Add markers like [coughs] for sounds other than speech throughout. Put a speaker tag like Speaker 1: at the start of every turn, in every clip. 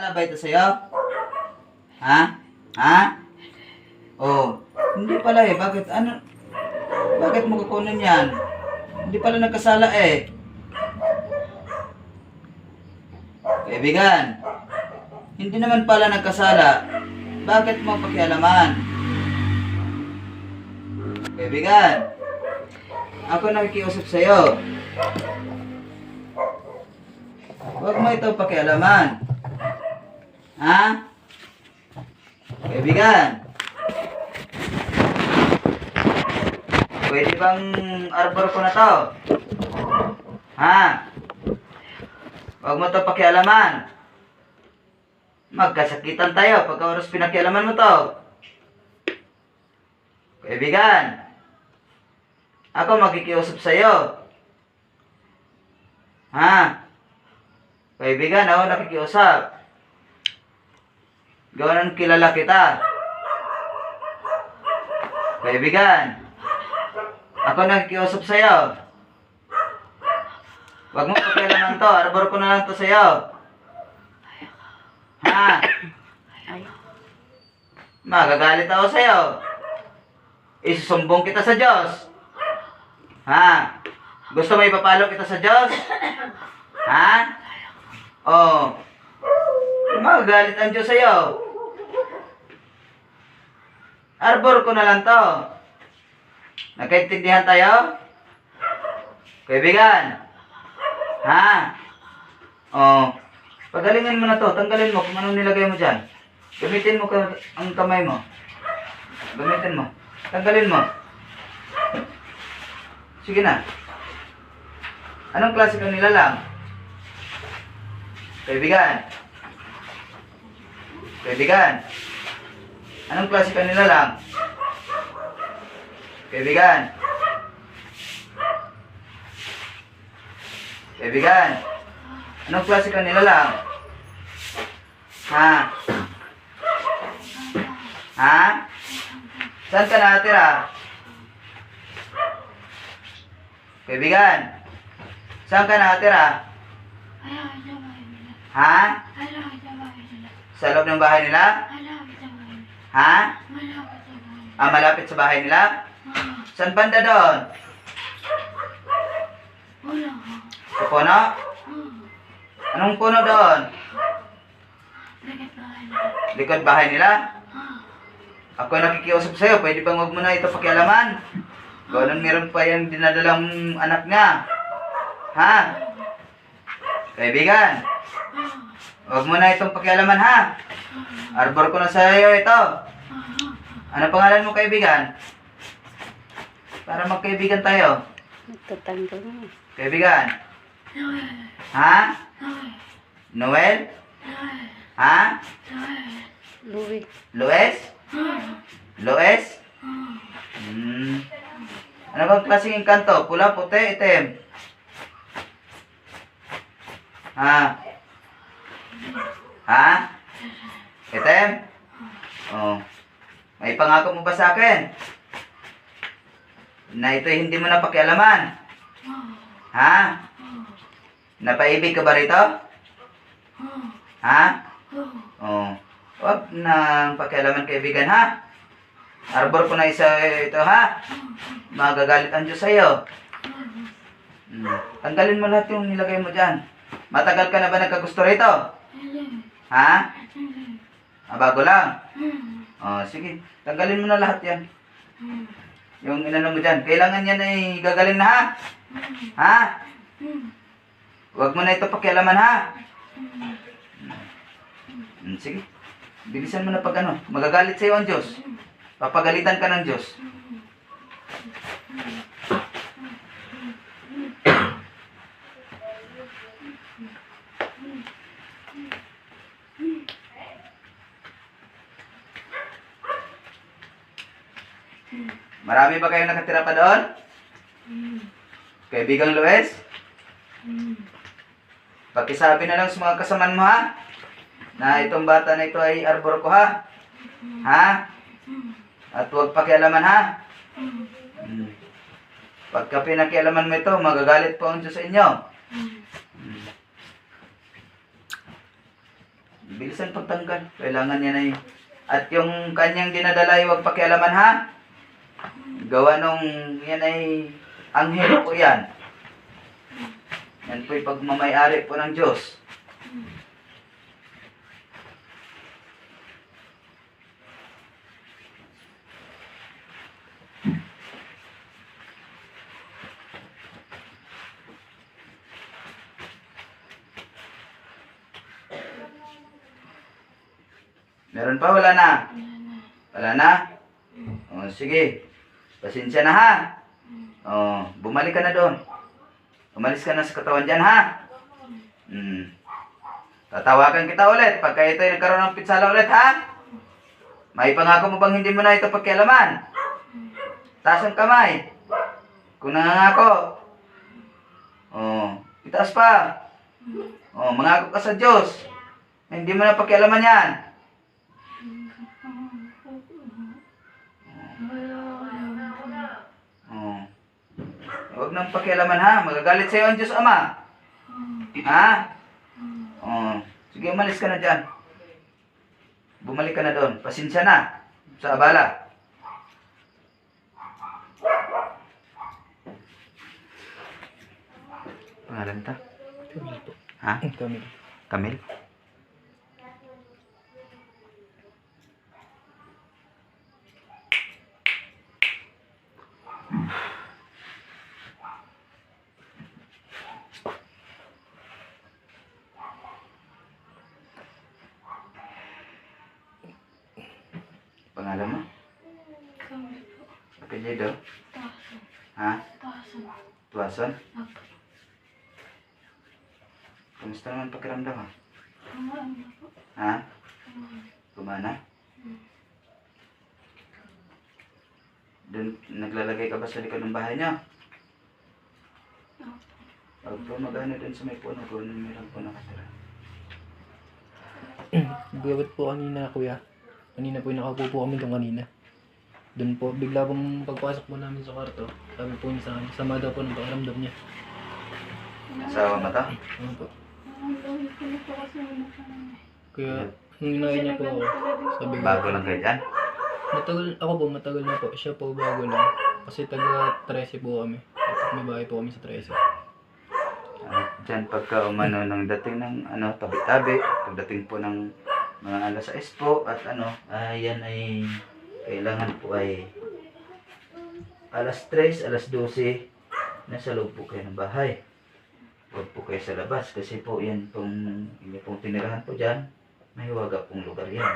Speaker 1: Wala ba ito sa'yo? Ha? Ha? Oh, hindi pala eh. Bakit? Ano? Bakit mo kukunin yan? Hindi pala nagkasala eh. Kaibigan, hindi naman pala nagkasala. Bakit mo pakialaman? Kaibigan, ako nakikiusap sa'yo. Huwag mo ito pakialaman. Ha? Kaibigan. Pwede bang arbor ko na to? Ha? Huwag mo to pakialaman. Magkasakitan tayo pagka oras pinakialaman mo to. Kaibigan. Ako makikiusap sa'yo. Ha? Kaibigan, ako nakikiusap. Gawa ng kilala kita. Kaibigan, ako nakikiusap sa'yo. Huwag mo pakialaman to, arbor ko na lang to sa'yo. Ha? Magagalit ako sa'yo. Isusumbong kita sa Diyos. Ha? Gusto mo ipapalo kita sa Diyos? Ha? Oh. Magagalit ang Diyos sa'yo. Arbor ko na lang to. Nagkaintindihan tayo? Kaibigan. Ha? Oh. Pagalingan mo na to. Tanggalin mo kung anong nilagay mo dyan. Gamitin mo ang kamay mo. Gamitin mo. Tanggalin mo. Sige na. Anong klase kang nilalang? Kaibigan. Kaibigan. Anong klase ka nila lang? Kaibigan. Kaibigan. Anong klase ka nila lang? Ha? Ha? Saan ka nakatira? Kaibigan. Saan ka nakatira? Ha? Sa loob ng bahay nila? Ha? Ah, malapit sa bahay nila? Saan banda doon? Sa puno? Anong puno doon? Likod bahay nila? Ako yung nakikiusap sa'yo, pwede bang huwag mo na ito pakialaman? Ganun meron pa yung dinadalang anak niya. Ha? Kaibigan, huwag mo na itong pakialaman ha. Arbor ko na sa'yo ito. Ano pangalan mo kaibigan? Para magkaibigan tayo.
Speaker 2: Nagtatanggal mo.
Speaker 1: Kaibigan. Ha? Noel? Ha?
Speaker 2: Louie.
Speaker 1: Luis? Luis? Hmm. Ano bang klaseng engkanto? Pula, puti, itim? Ha? Ha? Itim? Oh. May pangako mo ba sa akin? Na ito hindi mo na pakialaman? Ha? Napaibig ka ba rito? Ha? Oh. Huwag nang pakialaman kaibigan ha. Arbor ko na isa ito ha. Magagalit ang Diyos sa'yo. Hmm. Tanggalin mo lahat yung nilagay mo dyan. Matagal ka na ba nagkagusto rito? Ha? Ah, bago lang? Oh, sige. Tanggalin mo na lahat yan. Yung inano mo dyan. Kailangan yan ay gagaling na ha. Ha? Huwag mo na ito pakialaman ha. Hmm, sige. Bilisan mo na pag ano. Magagalit sa'yo ang Diyos. Papagalitan ka ng Diyos. Marami ba kayong nakatira pa doon? Kaibigang Luis? Pakisabi na lang sa mga kasaman mo ha? Na itong bata na ito ay arbor ko ha? Ha? At huwag pakialaman ha? Hmm. Pagka pinakialaman mo ito, magagalit po ang Diyos sa inyo. Hmm. Bilisan pagtanggal. Kailangan yan ay... At yung kanyang dinadala huwag pakialaman ha. Gawa nung yan ay anghel po yan. Yan po'y pagmamayari po ng Diyos. Meron pa? Wala na? Wala na? O, sige. Pasensya na ha. O, bumalik ka na doon. Umalis ka na sa katawan dyan ha. Hmm. Tatawagan kita ulit pagka ito nagkaroon ng pitsala ulit ha. May pangako mo bang hindi mo na ito pagkialaman? Taas ang kamay. Kung nangangako. Oh, itaas pa. Oh, mangako ka sa Diyos. Hindi mo na pakialaman yan. Oh. Huwag nang pakialaman ha. Magagalit sa'yo ang Diyos Ama. Ha? Oh. Sige, umalis ka na dyan. Bumalik ka na doon. Pasensya na. Sa abala. Pangalan ta? Ha?
Speaker 3: Kami.
Speaker 1: Kamil? Pangalan mo? Apelyido? Ha? Tuwason? Kamusta naman pakiramdam ha? Ha? Kumana? Doon, naglalagay ka ba sa likod ng bahay niyo? Opo, magano doon sa may puno ko, meron po nakatira.
Speaker 3: Gawat po kanina, kuya. Kanina po, nakaupo po kami doon kanina. Doon po, bigla pong pagpasok po namin sa kwarto. Sabi po niya sa akin, sama daw po ng pakiramdam niya.
Speaker 1: Mo to?
Speaker 3: Ano po? Kaya, nung inayin niya po ako, sabi ko,
Speaker 1: Bago lang kayo dyan?
Speaker 3: matagal, ako po, matagal na po. Siya po, bago lang. Kasi taga 13 po kami. May bahay po kami sa 13.
Speaker 1: At dyan pagka umano ng dating ng ano, tabi-tabi, pagdating po ng mga alas 6 po at ano, ayan ay kailangan po ay alas 3, alas 12 nasa loob po kayo ng bahay. Huwag po kayo sa labas kasi po yan pong inyo pong tinirahan po dyan, may huwaga pong lugar yan.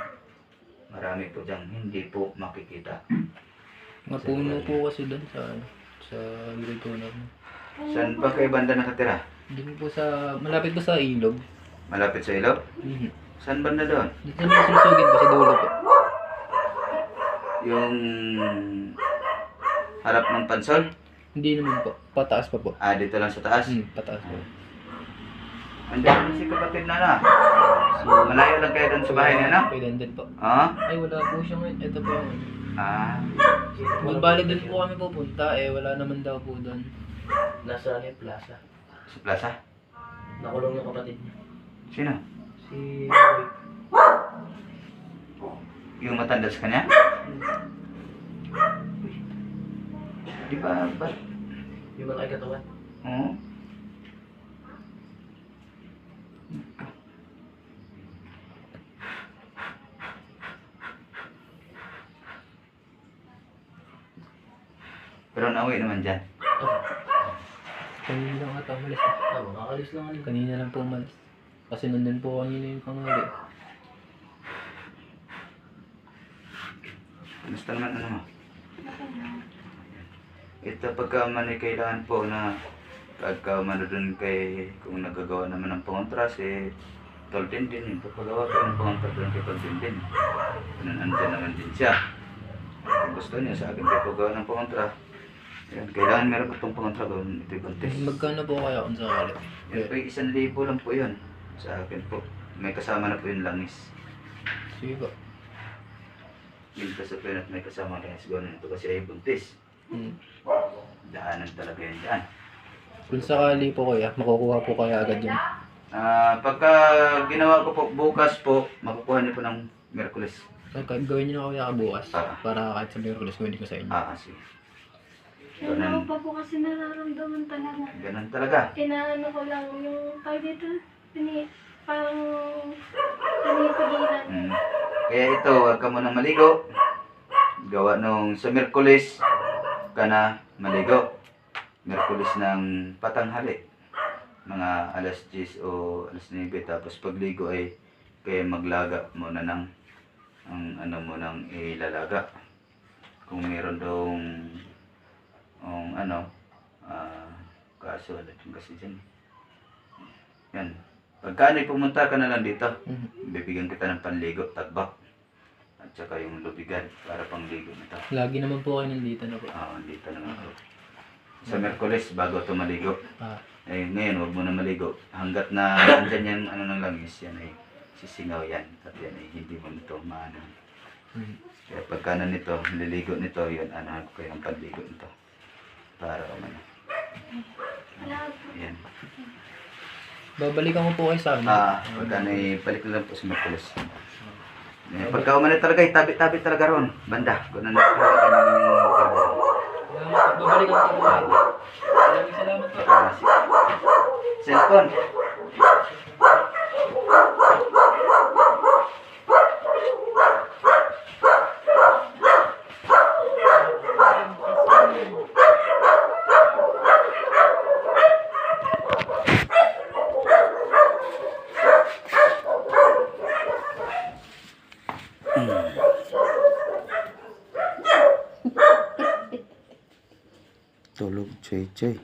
Speaker 1: Marami po dyan hindi po makikita.
Speaker 3: Mga puno po kasi doon sa, sa namin.
Speaker 1: Saan ba kayo banda nakatira?
Speaker 3: Doon po sa, malapit po sa ilog.
Speaker 1: Malapit sa ilog?
Speaker 3: Mhm.
Speaker 1: Saan banda doon?
Speaker 3: Dito na sinusugin po sa dulo po.
Speaker 1: Yung harap ng pansol?
Speaker 3: Hindi naman po. Pataas pa po.
Speaker 1: Ah, dito lang sa taas.
Speaker 3: Hmm, pataas po.
Speaker 1: Andiyan si kapatid na na.
Speaker 3: Si,
Speaker 1: Malayo lang kayo doon sa bahay niya, no?
Speaker 3: Kay Landon po.
Speaker 1: Ah?
Speaker 3: Ay, wala po siya ngayon. Ito po yung...
Speaker 1: Ah.
Speaker 3: Magbali din po kami pupunta eh. Wala naman daw po doon.
Speaker 4: Nasa ano yung plaza.
Speaker 1: Sa plaza?
Speaker 4: Nakulong yung kapatid niya.
Speaker 1: Sino?
Speaker 4: Si...
Speaker 1: Yung matanda sa kanya? Di ba? ba?
Speaker 4: Yung malaki katawan.
Speaker 1: Oo. Pero nauwi naman dyan.
Speaker 4: Oh,
Speaker 3: Kanina lang ata umalis.
Speaker 4: oh kakalis lang ano.
Speaker 3: Kanina lang po umalis. Kasi nandun po kanina yung pangali.
Speaker 1: Kamusta naman ano? Ito pagka man ay kailangan po na pagka umano dun kay kung nagagawa naman ng pangontras eh Tolden din yung pagpagawa ko ng pangontras dun kay Tolden din. Ganun andyan naman din siya. Kung gusto niya sa akin kay paggawa ng pangontra, yan, kailangan meron pa itong pangontra doon ito'y buntis.
Speaker 3: Magkano po kaya kung sakali?
Speaker 1: Yan po yung isang libo lang po yun sa akin po. May kasama na po yung langis.
Speaker 3: Sige po.
Speaker 1: Yung sa yun at may kasama langis. Gano'n ito kasi ay buntis.
Speaker 3: Hmm.
Speaker 1: Daanan talaga yan dyan.
Speaker 3: Kung sakali po kaya, makukuha po kaya agad yun.
Speaker 1: Ah, pagka ginawa ko po bukas po, makukuha niyo po ng Merkulis.
Speaker 3: Ay, kahit gawin niyo na kuya bukas.
Speaker 1: Ah.
Speaker 3: Para kahit sa Miraculous, gawin ko sa inyo.
Speaker 1: Ah, sige.
Speaker 2: Kaya ako pa po kasi nararamdaman talaga.
Speaker 1: Ganun talaga.
Speaker 2: Inaano ko lang yung tawag dito, pini, parang pinipigilan.
Speaker 1: Mm. Kaya ito, huwag ka muna maligo. Gawa nung sa Merkulis ka na maligo. Merkulis ng patanghali. Mga alas 10 o alas 9. Tapos pagligo ay kaya maglaga muna ng ang ano mo nang ilalaga. Kung meron dong um, ano ah kaso yung kasi dyan. Yan. Pagka ano, pumunta ka na lang dito.
Speaker 3: Mhm.
Speaker 1: Bibigyan kita ng panligo, tagbak. At saka yung lubigan para pangligo nito.
Speaker 3: Lagi naman po kayo nandito na po.
Speaker 1: Ah, dito na ako. Sa Merkulis, bago ito maligo.
Speaker 3: Ah,
Speaker 1: Eh, ngayon, huwag mo na maligo. Hanggat na [coughs] andyan yung ano ng langis, yan ay sisingaw yan. At yan ay hindi mo nito maano.
Speaker 3: mm.
Speaker 1: Kaya pagka na nito, nililigo nito, yun, ano ko kayo ang panligo nito. Para ano. Yan.
Speaker 3: Babalikan ko po kayo sa amin.
Speaker 1: Ah, pagka na balik na lang po sa Merkulis. Eh, pagka umano talaga, itabi-tabi talaga ron. Banda. Kung ano talaga ng
Speaker 3: Salamat po. Babalikan ko po kayo. Maraming salamat po.
Speaker 1: Ah, sige. Cellphone. chơi.